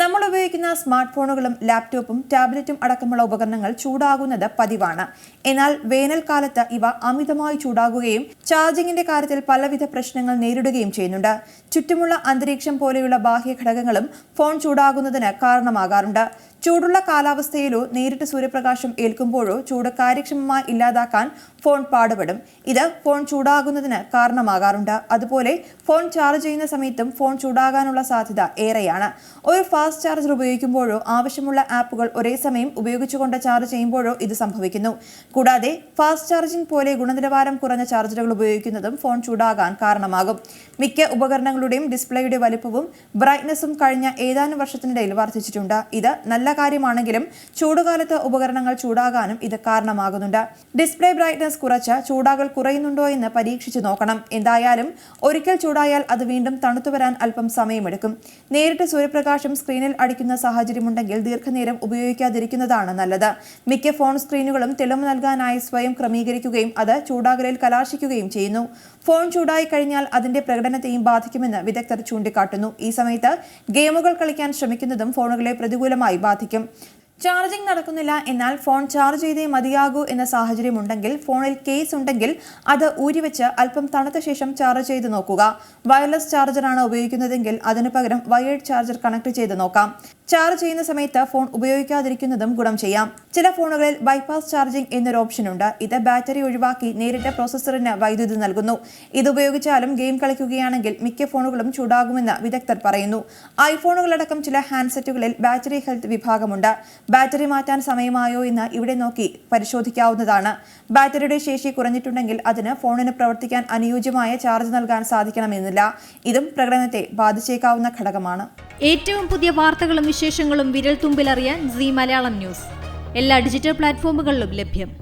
നമ്മൾ ഉപയോഗിക്കുന്ന സ്മാർട്ട് ഫോണുകളും ലാപ്ടോപ്പും ടാബ്ലറ്റും അടക്കമുള്ള ഉപകരണങ്ങൾ ചൂടാകുന്നത് പതിവാണ്. എന്നാൽ വേനൽക്കാലത്ത് ഇവ അമിതമായി ചൂടാകുകയും ചാർജിങ്ങിന്റെ കാര്യത്തിൽ പലവിധ പ്രശ്നങ്ങൾ നേരിടുകയും ചെയ്യുന്നുണ്ട്. ചുറ്റുമുള്ള അന്തരീക്ഷം പോലെയുള്ള ബാഹ്യ ഘടകങ്ങളും ഫോൺ ചൂടാകുന്നതിന് കാരണമാകാറുണ്ട്. ചൂടുള്ള കാലാവസ്ഥയിലോ നേരിട്ട് സൂര്യപ്രകാശം ഏൽക്കുമ്പോഴോ ചൂട് കാര്യക്ഷമമായി ഇല്ലാതാക്കാൻ ഫോൺ പാടുപെടും. ഇത് ഫോൺ ചൂടാകുന്നതിന് കാരണമാകാറുണ്ട്. അതുപോലെ ഫോൺ ചാർജ് ചെയ്യുന്ന സമയത്തും ഫോൺ ചൂടാകാനുള്ള സാധ്യത ഏറെയാണ്. ഒരു ഫാസ്റ്റ് ചാർജർ ഉപയോഗിക്കുമ്പോഴോ ആവശ്യമുള്ള ആപ്പുകൾ ഒരേ സമയം ഉപയോഗിച്ചുകൊണ്ട് ചാർജ് ചെയ്യുമ്പോഴോ ഇത് സംഭവിക്കുന്നു. കൂടാതെ ഫാസ്റ്റ് ചാർജിംഗ് പോലെ ഗുണനിലവാരം കുറഞ്ഞ ചാർജറുകൾ ഉപയോഗിക്കുന്നതും ഫോൺ ചൂടാകാൻ കാരണമാകും. മിക്ക ഉപകരണങ്ങളുടെയും ഡിസ്പ്ലേയുടെ വലിപ്പവും ബ്രൈറ്റ്നസ്സും കഴിഞ്ഞ ഏതാനും വർഷത്തിനിടയിൽ വർദ്ധിച്ചിട്ടുണ്ട്. ഇത് നല്ല കാര്യമാണെങ്കിലും ചൂടുകാലത്ത് ഉപകരണങ്ങൾ ചൂടാകാനും ഇത് കാരണമാകുന്നുണ്ട്. ഡിസ്പ്ലേ ബ്രൈറ്റ്നസ് കുറച്ച് ചൂടാകൽ കുറയുന്നുണ്ടോ എന്ന് പരീക്ഷിച്ചു നോക്കണം. എന്തായാലും ഒരിക്കൽ ചൂടായാൽ അത് വീണ്ടും തണുത്തു വരാൻ അല്പം സമയമെടുക്കും. നേരിട്ട് സൂര്യപ്രകാശം സ്ക്രീനിൽ അടിക്കുന്ന സാഹചര്യമുണ്ടെങ്കിൽ ദീർഘനേരം ഉപയോഗിക്കാതിരിക്കുന്നതാണ് നല്ലത്. മിക്ക ഫോൺ സ്ക്രീനുകളും തെളിവ് നൽകാനായി സ്വയം ക്രമീകരിക്കുകയും അത് ചൂടാകലിൽ കലാശിക്കുകയും ചെയ്യുന്നു. ഫോൺ ചൂടായി കഴിഞ്ഞാൽ അതിന്റെ പ്രകടനത്തെയും ബാധിക്കുമെന്ന് വിദഗ്ധർ ചൂണ്ടിക്കാട്ടുന്നു. ഈ സമയത്ത് ഗെയിമുകൾ കളിക്കാൻ ശ്രമിക്കുന്നതും ഫോണുകളെ പ്രതികൂലമായി ബാധിക്കും. സാധിക്കും. ചാർജിംഗ് നടക്കുന്നില്ല എന്നാൽ ഫോൺ ചാർജ് ചെയ്തേ മതിയാകൂ എന്ന സാഹചര്യം ഉണ്ടെങ്കിൽ ഫോണിൽ കേസ് ഉണ്ടെങ്കിൽ അത് ഊരിവെച്ച് അല്പം തണുത്ത ശേഷം ചാർജ് ചെയ്ത് നോക്കുക. വയർലെസ് ചാർജറാണ് ഉപയോഗിക്കുന്നതെങ്കിൽ അതിനു പകരം വയേർഡ് ചാർജർ കണക്ട് ചെയ്ത് നോക്കാം. ചാർജ് ചെയ്യുന്ന സമയത്ത് ഫോൺ ഉപയോഗിക്കാതിരിക്കുന്നതും ഗുണം ചെയ്യാം. ചില ഫോണുകളിൽ ബൈപ്പാസ് ചാർജിംഗ് എന്നൊരു ഓപ്ഷൻ ഉണ്ട്. ഇത് ബാറ്ററി ഒഴിവാക്കി നേരിട്ട് പ്രോസസ്സറിന് വൈദ്യുതി നൽകുന്നു. ഇത് ഉപയോഗിച്ചാലും ഗെയിം കളിക്കുകയാണെങ്കിൽ മിക്ക ഫോണുകളും ചൂടാകുമെന്ന് വിദഗ്ധർ പറയുന്നു. ഐഫോണുകളടക്കം ചില ഹാൻഡ്സെറ്റുകളിൽ ബാറ്ററി ഹെൽത്ത് വിഭാഗമുണ്ട്. ബാറ്ററി മാറ്റാൻ സമയമായോ എന്ന് ഇവിടെ നോക്കി പരിശോധിക്കാവുന്നതാണ്. ബാറ്ററിയുടെ ശേഷി കുറഞ്ഞിട്ടുണ്ടെങ്കിൽ അതിന് ഫോണിന് പ്രവർത്തിക്കാൻ അനുയോജ്യമായ ചാർജ് നൽകാൻ സാധിക്കണമെന്നില്ല. ഇതും പ്രകടനത്തെ ബാധിച്ചേക്കാവുന്ന ഘടകമാണ്. ഏറ്റവും പുതിയ വാർത്തകളും വിശേഷങ്ങളും വിരൽ തുമ്പിലറിയാൻ സി മലയാളം ന്യൂസ്. എല്ലാ ഡിജിറ്റൽ പ്ലാറ്റ്ഫോമുകളിലും ലഭ്യം.